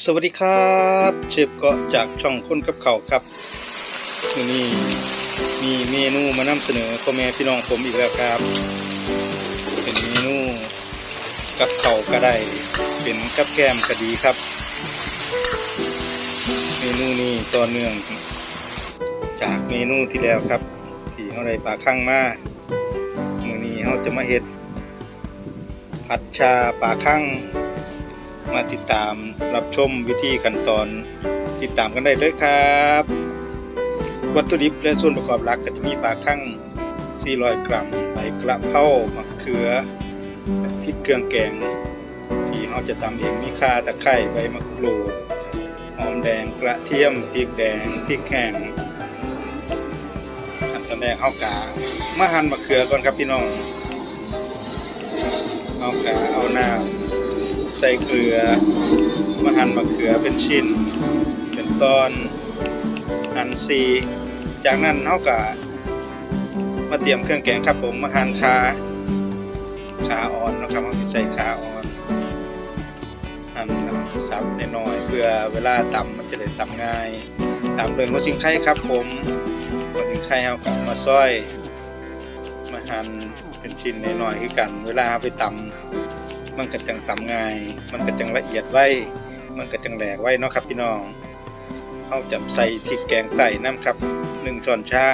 สวัสดีครับเชฟเกาะจากช่องคนกับเขาครับวันนี้มีเมนูมานำเสนอพ่อแม่พี่น้องผมอีกแล้วครับ เป็นเมนูกับเขาก็ได้ เป็นกับแก้มก็ดีครับ เมนูนี้ต่อเนื่อง จากเมนูที่แล้วครับ ที่เขาได้ปลาข้างมามือนี้เขาจะมาเฮ็ดผัดชาปลาข้าง มาติดตามรับชมวิธีขั้นตอนติดตามกันได้เลยครับ วัตถุดิบและส่วนประกอบหลักก็จะมีปลาคั่ง 400 กรัมใบกระเพรามะเขือพริกเครื่องแกง ที่เราจะตำเองมีข่าตะไคร้ใบมะกรูดหอมแดงกระเทียมพริกแดงพริกแห้งขั้นตอนแรกเฮากามาหั่นมะเขือก่อนครับพี่น้องเฮากาเอาน้ำ ใส่เกลือ มาหั่นมะเขือเป็นชิ้น เป็นตอนหั่นซีจากนั้นเฮาก็มาเตรียมเครื่องแกงครับผมมาหั่นขาขาอ่อนนะครับเราสิใส่ขาอ่อนหั่นแล้วก็สับน้อยๆเพื่อเวลาตำมันจะได้ตำง่ายตามด้วยหัวสิงไข่ครับผมหัวสิงไข่เฮาก็มาซอย มาหั่นเป็นชิ้นน้อยๆคือกัน เวลาเอาไปตำ มันก็จังต่ำง่าย มันก็จังละเอียดไว้ มันก็จังแหลกไว้เนาะครับพี่น้องเอาจำใส่พริกแกงไต่น้ำครับหนึ่งช้อนชา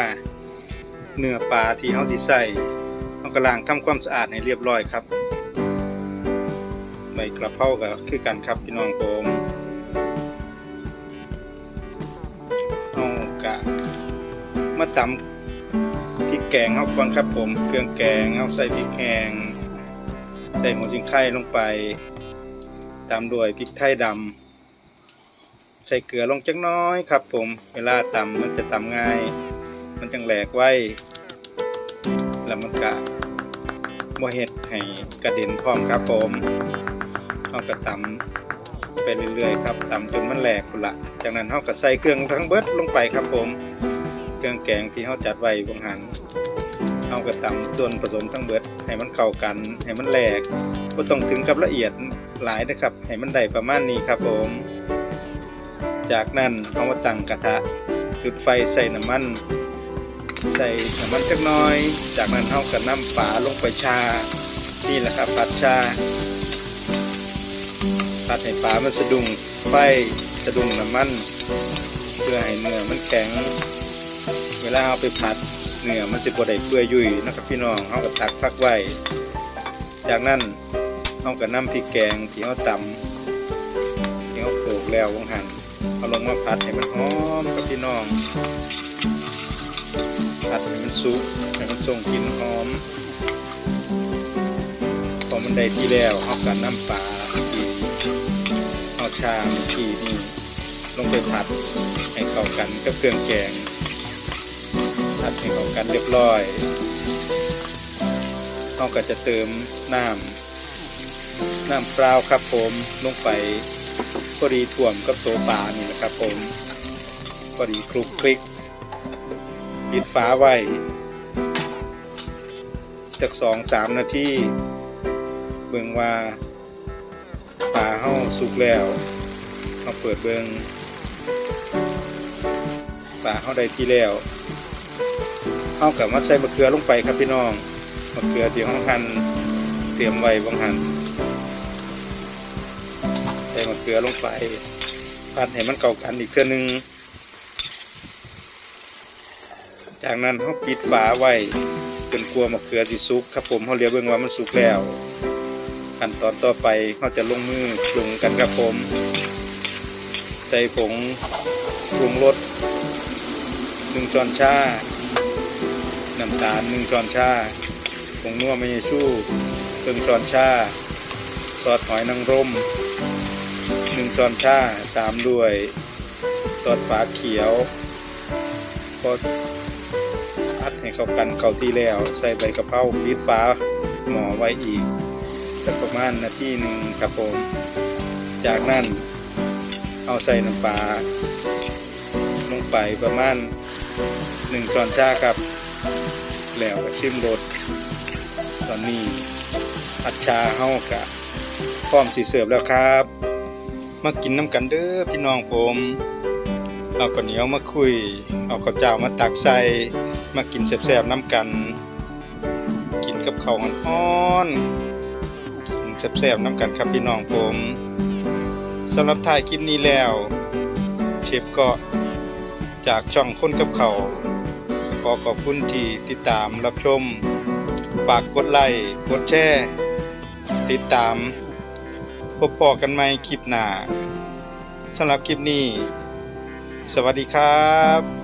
เนื้อปลาที่เขาสิใส่เอากระลางทำความสะอาดให้เรียบร้อยครับใบกระเพราก็คือกันครับพี่น้องผมเอากะมาตำพริกแกงเขาก่อนครับผม เครื่องแกงเอาใส่พริกแกง ใส่หัวสิงไข่ลงไป ตามด้วยพริกไทยดำใส่เกลือลงจักน้อยครับผม เวลาตำมันจะตำง่าย มันจังแหลกไว้ แล้วมันกะบ่เฮ็ดให้กระเด็นพร้อมครับผมเอากระตำไปเรื่อยๆครับตำจนมันแหลกพุ่นละจากนั้นเฮาก็ใส่เครื่องทั้งเบิดลงไปครับผมเครื่องแกงที่เฮาจัดไว้บางหันเอากระตำส่วนผสมทั้งเบิด ให้มันเข้ากัน ให้มันแหลกก็ต้องถึงกับละเอียดหลายนะครับ ให้มันได้ประมาณนี้ครับผม จากนั้นเอามาตั้งกระทะ จุดไฟใส่น้ำมัน ใส่น้ำมันจักน้อย จากนั้นเอากระน้ำปลาลงไปชา นี่แหละครับผัดชาผัดให้ปลามันสะดุ้งไฟสะดุ้งน้ำมัน เพื่อให้เนื้อมันแข็ง วลาเอาไปผัดเนื้อมันสิบ่ได้เปื่อยยุ่ยนะครับพี่น้องเฮาก็ตักพักไว้ จากนั้นเฮาก็นำพริกแกงที่เฮาตำที่เฮาโขลกแล้ววงหันเอาลงมาผัดให้มันหอมครับพี่น้องผัดให้มันสุกให้มันส่งกลิ่นหอมพอมันได้ที่แล้วเฮาก็นำปลาที่เฮาชาเมื่อกี้นี่ลงไปผัดให้เข้ากันกับเครื่องแกง ผัดให้เข้ากันเรียบร้อยเราก็จะเติมน้ำน้ำเปล่าครับผมลงไปพอดีถ่วมกับตัวปลานี่แหละครับผมพอดีคลุกคลิกปิดฝาไว้จากสองสามนาทีเบิงว่าปลาเฮาสุกแล้วเราเปิดเบิงปลาเฮาได้ที่แล้ว เอากลับมาใส่มะเขือลงไปครับพี่น้องมะเขือที่ห้องหั่นเตรียมไว้บางหั่นใส่มะเขือลงไปผัดให้มันเก่ากันอีกเทื่อนึงจากนั้นเขาปิดฝาไว้จนกลัวมะเขือสิสุกครับผมเขาเรียกเบิ่งว่ามันสุกแล้วขั้นตอนต่อไปเขาจะลงมือปรุงกันครับผม ใส่ผงปรุงรสหนึ่งช้อนชา น้ำตาลหนึ่งช้อนชาผงนัวเมยชูครึ่งช้อนชาซอสหอยนางรมหนึ่งช้อนชาตามด้วยซอสฝาเขียวพอพัดให้เข้ากันเข้าที่แล้ว ใส่ใบกะเพราปิดฝาหม้อไว้อีก สักประมาณนาทีหนึ่งครับผม จากนั้นเอาใส่น้ำปลาลงไปประมาณหนึ่งช้อนชาครับ แล้วก็ชิมรสตอนนี้ผัดชาเฮากะพร้อมสิเสิร์ฟแล้วครับ มากินน้ำกันเด้อพี่น้องผม เอาข้าวเหนียวมาคุย เอาข้าวเจ้ามาตักใส่มากินแซ่บๆน้ำกัน กินกับข้าวฮ้อนๆกินแซ่บๆน้ำกันครับพี่น้องผมสำหรับถ่ายคลิปนี้แล้ว เชฟก็จากช่องคนกับเขาว ขอขอบคุณที่ติดตามรับชม ฝากกดไลค์กดแชร์ติดตาม พบปอกันใหม่คลิปหน้าสำหรับคลิปนี้ สวัสดีครับ